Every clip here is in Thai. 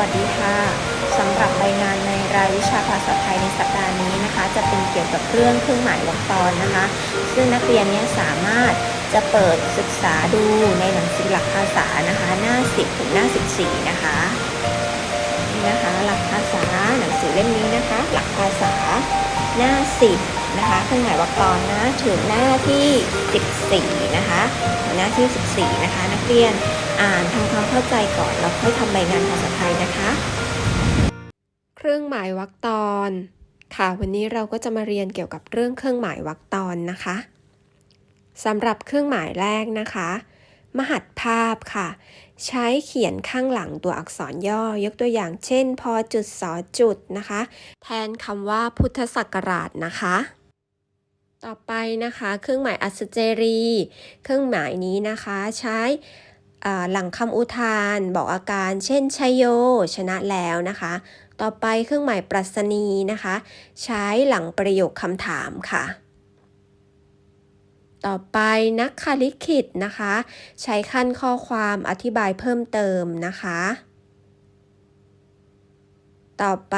วัสดีค่ะสำหรับใบงานในรายวิชาภาษาไทยในสัปดาห์นี้นะคะ จะเป็นเกี่ยวกับเรื่องเครื่องหมายวรรคตอนนะคะ ซึ่งนักเรียนเนี้สามารถจะเปิดศึกษาดูในหนังสือหลักภาษานะคะ หน้า 10 ถึงหน้า 14 นะคะนี่นะคะหลักภาษาหนังสือเล่มนี้นะคะ หลักภาษาหน้า 10 นะคะ เครื่องหมายวรรคตอนนะถึงหน้าที่ 14 นะคะหน้าที่ 14 นะคะ นักเรียน อ่านทำความเข้าใจก่อนแล้วค่อยทำใบงานภาษาไทยนะคะ เครื่องหมายวรรคตอน ค่ะวันนี้เราก็จะมาเรียนเกี่ยวกับเรื่องเครื่องหมายวรรคตอนนะคะสำหรับเครื่องหมายแรกนะคะ มหัดภาพค่ะ ใช้เขียนข้างหลังตัวอักษรย่อยกตัวอย่างเช่น พอจุดสอจุดนะคะ แทนคำว่าพุทธศักราชนะคะต่อไปนะคะ เครื่องหมายอัศเจรี เครื่องหมายนี้นะคะ ใช้ หลังคำอุทานบอกอาการ เช่นชัยโย ชนะแล้วนะคะ ต่อไปเครื่องหมายปรัชนีนะคะ ใช้หลังประโยคคำถามค่ะ ต่อไปนักคลิขิตนะคะ ใช้ขั้นข้อความอธิบายเพิ่มเติมนะคะ ต่อไป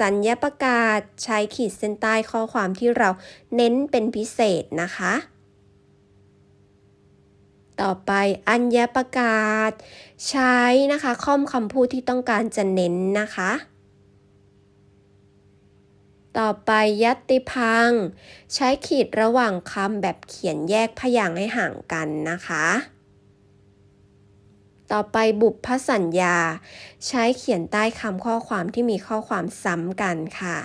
สัญญประกาศใช้ขีดเส้นใต้ข้อความที่เราเน้นเป็นพิเศษนะคะ ต่อไปอัญญประกาศ ใช้นะคะค่อมคำพูดที่ต้องการจะเน้นนะคะ ต่อไปยัตติพัง ใช้ขีดระหว่างคำแบบเขียนแยกพยางค์ให้ห่างกันนะคะ ต่อไปบุพสัญญา ใช้เขียนใต้คำข้อความที่มีข้อความซ้ำกันค่ะ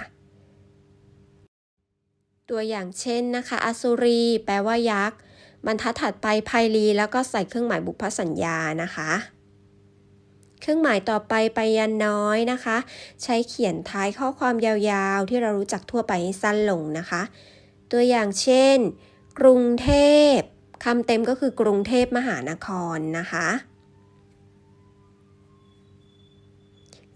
ตัวอย่างเช่นนะคะอสุรี แปลว่ายักษ์ บรรทัดถัดไปไพลีแล้วก็ใส่เครื่องหมายบุพสัญญานะคะ เครื่องหมายต่อไปไปยันน้อยนะคะ ใช้เขียนท้ายข้อความยาวๆ ที่เรารู้จักทั่วไปให้สั้นลงนะคะ ตัวอย่างเช่น กรุงเทพคำเต็มก็คือกรุงเทพมหานครนะคะ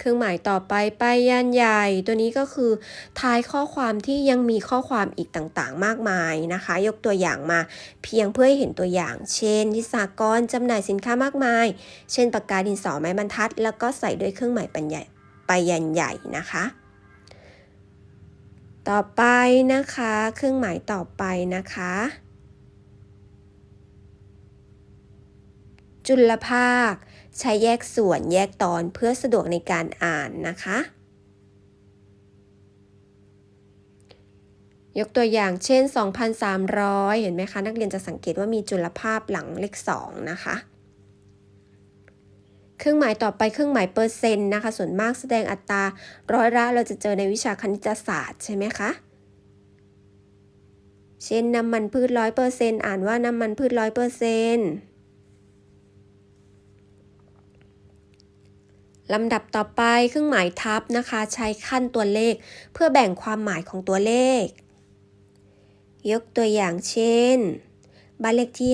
รื่องหมายต่อไปไปยันใหญ่ ตัวนี้ก็คือท้ายข้อความที่ยังมีข้อความอีกต่างๆ มากมายนะคะ ยกตัวอย่างมาเพียงเพื่อให้เห็นตัวอย่าง เช่นทิสากรจำหน่ายสินค้ามากมาย เช่นปากกาดินสอไม้บรรทัด แล้วก็ใส่ด้วยเครื่องหมายปัญญาไปยันใหญ่นะคะ ต่อไปนะคะ เครื่องหมายต่อไปนะคะจุลภาค ใช้แยกส่วนแยกตอนเพื่อสะดวกในการอ่านนะคะ ยกตัวอย่างเช่น 2,300 เห็นไหมคะ นักเรียนจะสังเกตว่ามีจุลภาพหลังเลข 2 นะคะ เครื่องหมายต่อไปเครื่องหมายเปอร์เซ็นต์นะคะ ส่วนมากแสดงอัตราร้อยละเราจะเจอในวิชาคณิตศาสตร์ใช่ไหมคะเช่นน้ำมันพืชร้อยเปอร์เซ็นต์อ่านว่าน้ำมันพืชร้อยเปอร์เซ็นต์ ลำดับต่อไปเครื่องหมายทับนะคะ ใช้ขั้นตัวเลข เพื่อแบ่งความหมายของตัวเลข ยกตัวอย่างเช่น บ้านเลขที่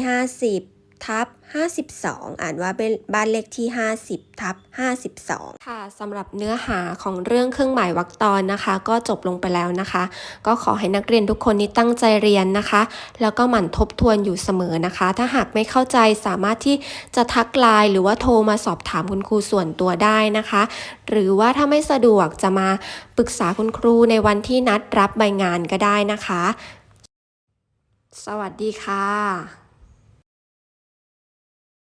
50 ทับ52 อ่านว่าเป็นบ้านเลขที่ 50ทับ52 ค่ะสำหรับเนื้อหาของเรื่องเครื่องหมายวรรคตอนนะคะ ก็จบลงไปแล้วนะคะ ก็ขอให้นักเรียนทุกคนนี้ตั้งใจเรียนนะคะ แล้วก็หมั่นทบทวนอยู่เสมอนะคะ ถ้าหากไม่เข้าใจสามารถที่จะทักไลน์หรือว่าโทรมาสอบถามคุณครูส่วนตัวได้นะคะ หรือว่าถ้าไม่สะดวกจะมาปรึกษาคุณครูในวันที่นัดรับใบงานก็ได้นะคะ สวัสดีค่ะ